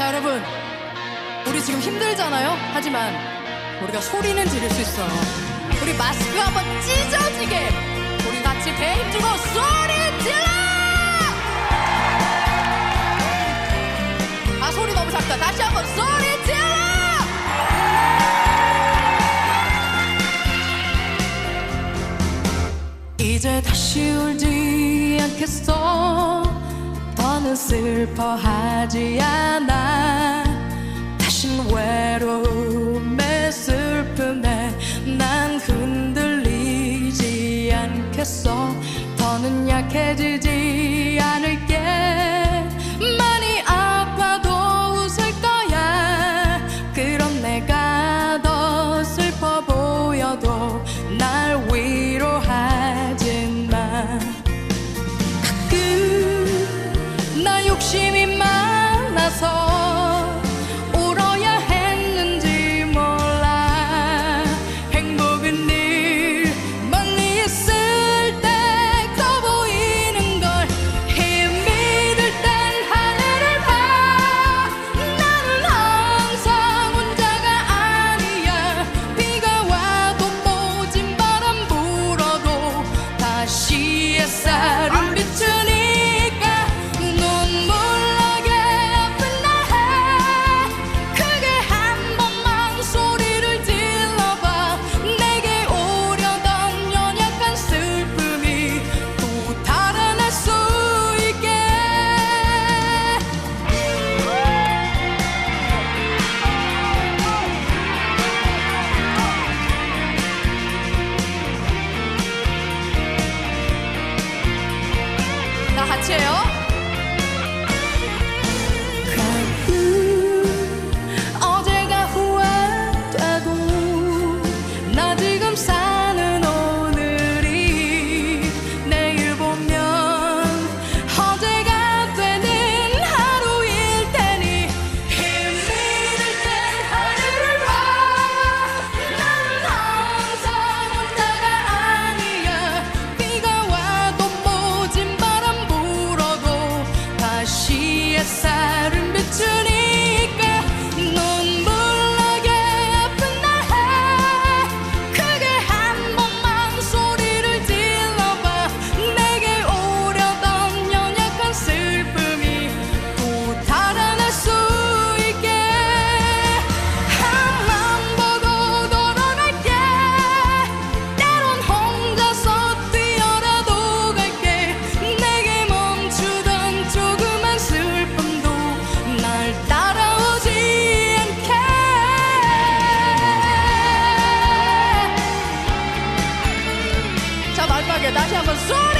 자 여러분. 우리 지금 힘들잖아요? 하지만 우리가 소리는 지를 수 있어요. 우리 마스크 한번 찢어지게 우리 같이 배 힘주고 소리 질러! 아 소리 너무 작다. 다시 한번 소리 질러! 이제 다시 울지 않겠어. 더는 슬퍼하지 않아. 지친 외로움에 슬픔에 난 흔들리지 않겠어. 더는 약해지지 Not Manchmal gedacht habe, so